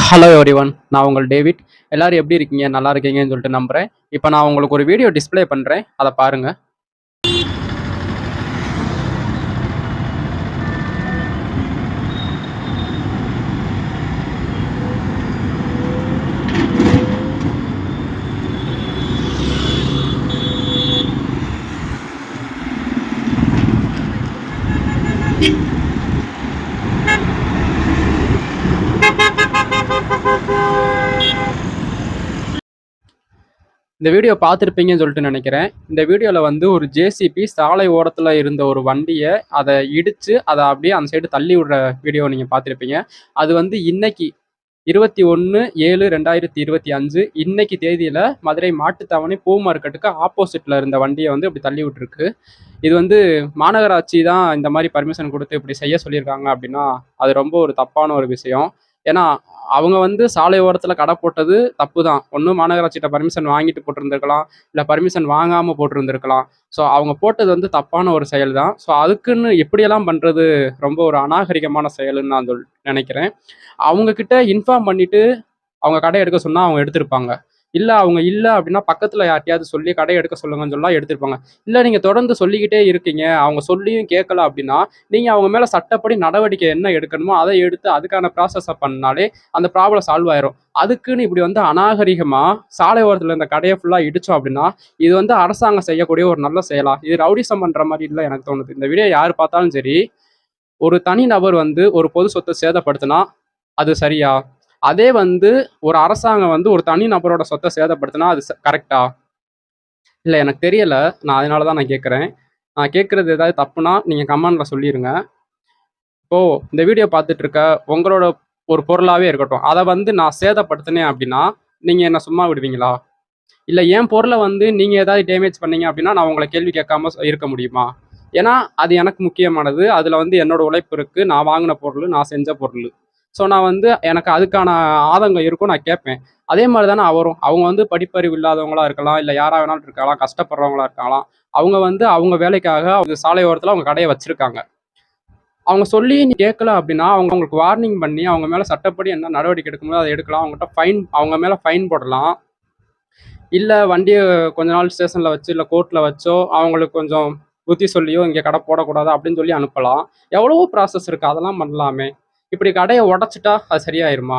Hello every one நான் உங்கள் David. எல்லாரும் எப்படி இருக்கீங்க? நல்லா இருக்கீங்கன்னு சொல்லிட்டு நம்புகிறேன் இப்போ நான் உங்களுக்கு ஒரு வீடியோ டிஸ்பிளே பண்ணுறேன் அதை பாருங்கள் இந்த வீடியோ பார்த்துருப்பீங்கன்னு சொல்லிட்டு நினைக்கிறேன். இந்த வீடியோவில் வந்து ஒரு ஜேசிபி சாலை ஓரத்தில் இருந்த ஒரு வண்டியை அதை இடித்து அதை அப்படியே அந்த சைடு தள்ளி விடுற வீடியோ நீங்கள் பார்த்துருப்பீங்க. அது வந்து இன்னைக்கு இருபத்தி ஒன்று ஏழு ரெண்டாயிரத்தி இருபத்தி அஞ்சு இன்னைக்கு தேதியில் மதுரை மாட்டுத்தாவணி பூ மார்க்கெட்டுக்கு ஆப்போசிட்டில் இருந்த வண்டியை வந்து இப்படி தள்ளி விட்டுருக்கு. இது வந்து மாநகராட்சி தான் இந்த மாதிரி பர்மிஷன் கொடுத்து இப்படி செய்ய சொல்லியிருக்காங்க அப்படின்னா அது ரொம்ப ஒரு தப்பான ஒரு விஷயம். ஏன்னா அவங்க வந்து சாலை ஓரத்தில் கடை போட்டது தப்பு தான் ஒன்றும் மாநகராட்சிகிட்ட பர்மிஷன் வாங்கிட்டு போட்டிருந்துருக்கலாம். இல்லை பர்மிஷன் வாங்காமல் போட்டிருந்துருக்கலாம். ஸோ அவங்க போட்டது வந்து தப்பான ஒரு செயல் தான் ஸோ அதுக்குன்னு எப்படியெல்லாம் பண்ணுறது ரொம்ப ஒரு அநாகரிகமான செயல்னு நான் சொல் நினைக்கிறேன். அவங்கக்கிட்ட இன்ஃபார்ம் பண்ணிவிட்டு அவங்க கடை எடுக்க சொன்னால் அவங்க எடுத்திருப்பாங்க. இல்லை அவங்க இல்லை அப்படின்னா பக்கத்தில் யார்ட்டையாவது சொல்லி கடை எடுக்க சொல்லுங்கன்னு சொல்லலாம் எடுத்திருப்பாங்க. இல்லை நீங்கள் தொடர்ந்து சொல்லிக்கிட்டே இருக்கீங்க அவங்க சொல்லியும் கேட்கல அப்படின்னா நீங்கள் அவங்க மேலே சட்டப்படி நடவடிக்கை என்ன எடுக்கணுமோ அதை எடுத்து அதுக்கான ப்ராசஸை பண்ணாலே அந்த ப்ராப்ளம் சால்வ் ஆயிரும். அதுக்குன்னு இப்படி வந்து அநாகரிகமாக சாலை ஓரத்தில் இந்த கடையை ஃபுல்லாக இடித்தோம் அப்படின்னா இது வந்து அரசாங்கம் செய்யக்கூடிய ஒரு நல்ல செயலா? இது ரவுடிசம் பண்ணுற மாதிரி இல்லை எனக்கு தோணுது. இந்த வீடியோ யார் பார்த்தாலும் சரி ஒரு தனி நபர் வந்து ஒரு பொது சொத்தை சேதப்படுத்தினா அது சரியா? அதே வந்து ஒரு அரசாங்கம் வந்து ஒரு தனி நபரோட சொத்தை சேதப்படுத்தினா அது கரெக்டா இல்லை எனக்கு தெரியல. நான் அதனால தான் நான் கேட்குறேன் நான் கேட்குறது ஏதாவது தப்புனா நீங்கள் கமெண்டில் சொல்லிடுங்க இப்போது இந்த வீடியோ பார்த்துட்டு இருக்க உங்களோட ஒரு பொருளாகவே இருக்கட்டும். அதை வந்து நான் சேதப்படுத்தினேன் அப்படின்னா நீங்கள் என்ன சும்மா விடுவீங்களா? இல்லை என் பொருளை வந்து நீங்கள் ஏதாவது டேமேஜ் பண்ணீங்க அப்படின்னா நான் உங்களை கேள்வி கேட்காம இருக்க முடியுமா? ஏன்னா அது எனக்கு முக்கியமானது. அதில் வந்து என்னோட உழைப்பு இருக்குது நான் வாங்கின பொருள் நான் செஞ்ச பொருள். ஸோ நான் வந்து எனக்கு அதுக்கான ஆதங்கம் இருக்கும் நான் கேட்பேன். அதே மாதிரி தானே அவரும். அவங்க வந்து படிப்பறிவு இல்லாதவங்களா இருக்கலாம் இல்லை யாராக வேணாலும் இருக்கலாம் கஷ்டப்படுறவங்களா இருக்கலாம். அவங்க வந்து அவங்க வேலைக்காக அவங்க சாலையோரத்தில் அவங்க கடையை வச்சுருக்காங்க. அவங்க சொல்லி நீ கேட்கல அப்படின்னா அவங்க அவங்களுக்கு வார்னிங் பண்ணி அவங்க மேலே சட்டப்படி என்ன நடவடிக்கை எடுக்கும்போது அதை எடுக்கலாம். அவங்ககிட்ட ஃபைன் அவங்க மேலே ஃபைன் போடலாம். இல்லை வண்டியை கொஞ்ச நாள் ஸ்டேஷனில் வச்சு இல்லை கோர்ட்டில் வச்சோ அவங்களுக்கு கொஞ்சம் புத்தி சொல்லியோ இங்கே கடை போடக்கூடாது அப்படின்னு சொல்லி அனுப்பலாம். எவ்வளவோ ப்ராசஸ் இருக்குது அதெல்லாம் பண்ணலாமே. இப்படி கடையை உடச்சிட்டா அது சரியாயிருமா?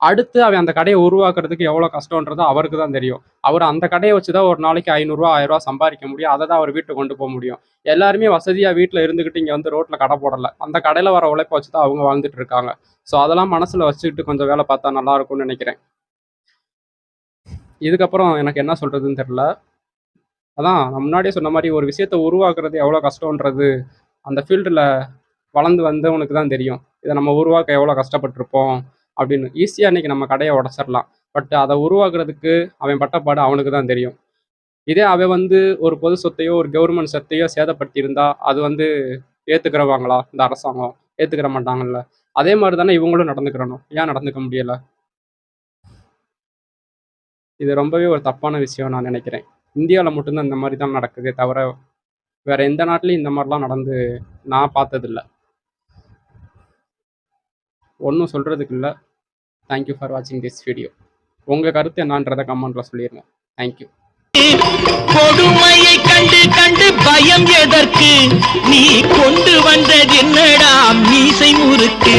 அடுத்து அவன் அந்த கடையை உருவாக்குறதுக்கு எவ்வளோ கஷ்டன்றது அவருக்கு தான் தெரியும். அவர் அந்த கடையை வச்சு தான் ஒரு நாளைக்கு ஐநூறுரூவா ஆயிரரூவா சம்பாதிக்க முடியும். அதை தான் அவர் வீட்டுக்கு கொண்டு போக முடியும். எல்லாருமே வசதியாக வீட்டில் இருந்துக்கிட்டு இங்கே வந்து ரோட்டில் கடை போடலை. அந்த கடையில் வர உழைப்பை வச்சு தான் அவங்க வாழ்ந்துட்டு இருக்காங்க. ஸோ அதெல்லாம் மனசில் வச்சுக்கிட்டு கொஞ்சம் வேலை பார்த்தா நல்லா இருக்கும்னு நினைக்கிறேன். இதுக்கப்புறம் எனக்கு என்ன சொல்கிறதுன்னு தெரில அதான் நான் முன்னாடியே சொன்ன மாதிரி ஒரு விஷயத்தை உருவாக்குறது எவ்வளோ கஷ்டன்றது அந்த ஃபீல்டில் வளர்ந்து வந்தவனுக்கு தான் தெரியும். இதை நம்ம உருவாக்க எவ்வளோ கஷ்டப்பட்டிருப்போம் அப்படின்னு. ஈஸியாக இன்றைக்கி நம்ம கடையை உடச்சிடலாம். பட் அதை உருவாக்குறதுக்கு அவன் பட்டப்பாடு அவனுக்கு தான் தெரியும். இதே அவன் வந்து ஒரு பொது சொத்தையோ ஒரு கவர்மெண்ட் சொத்தையோ சேதப்படுத்தியிருந்தா அது வந்து ஏற்றுக்கிறவாங்களா இந்த அரசாங்கம். ஏற்றுக்கிற மாட்டாங்கல்ல. அதே மாதிரி தானே இவங்களும் நடந்துக்கிறணும். ஏன் நடந்துக்க முடியலை? இது ரொம்பவே ஒரு தப்பான விஷயம் நான் நினைக்கிறேன். இந்தியாவில் மட்டும்தான் இந்த மாதிரி தான் நடக்குதே தவிர வேறு எந்த நாட்டிலையும் இந்த மாதிரிலாம் நடந்து நான் பார்த்ததில்ல. ஒன்றும் சொல்கிறதுக்கு இல்லை. தேங்க்யூ ஃபார் வாட்சிங் திஸ் வீடியோ உங்கள் கருத்து என்னன்றதை கமெண்ட்டில் சொல்லிடுங்க தேங்க்யூ கொடுமையை கண்டு கண்டு பயம் எதற்கு? நீ கொண்டு வந்தது என்னடா? மீசை முறுக்கு.